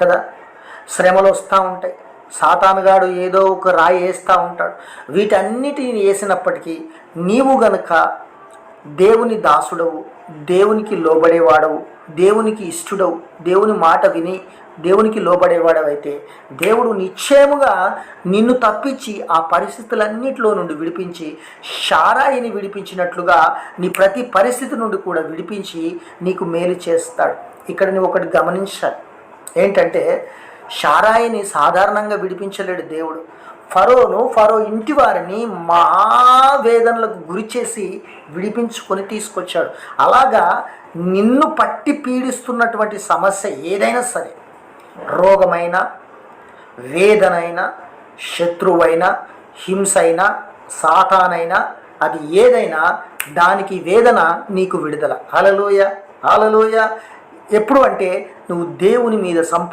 కదా? శ్రమలు వస్తూ ఉంటాయి. సాతానుగాడు ఏదో ఒక రాయి వేస్తూ ఉంటాడు. వీటన్నిటిని వేసినప్పటికీ నీవు గనుక దేవుని దాసుడవు దేవునికి లోబడేవాడవు దేవునికి ఇష్టడవు దేవుని మాట విని దేవునికి లోబడేవాడవైతే దేవుడు నిశ్చయముగా నిన్ను తప్పించి ఆ పరిస్థితులన్నిటిలో నుండి విడిపించి షారాయిని విడిపించినట్లుగా నీ ప్రతి పరిస్థితి నుండి కూడా విడిపించి నీకు మేలు చేస్తాడు. ఇక్కడ నువ్వు ఒకటి గమనించాలి. ఏంటంటే షారాయిని సాధారణంగా విడిపించలేడు దేవుడు. ఫరోను ఫరో ఇంటి వారిని మహావేదనలకు గురి చేసి విడిపించుకొని తీసుకొచ్చాడు. అలాగా నిన్ను పట్టి పీడిస్తున్నటువంటి సమస్య ఏదైనా సరే రోగమైన వేదనైనా శత్రువైనా హింస అయినా సాతానైనా అది ఏదైనా దానికి వేదన నీకు విడుదల. అలలోయ అలలోయ ఎప్పుడు అంటే నువ్వు దేవుని మీద సంపూర్ణ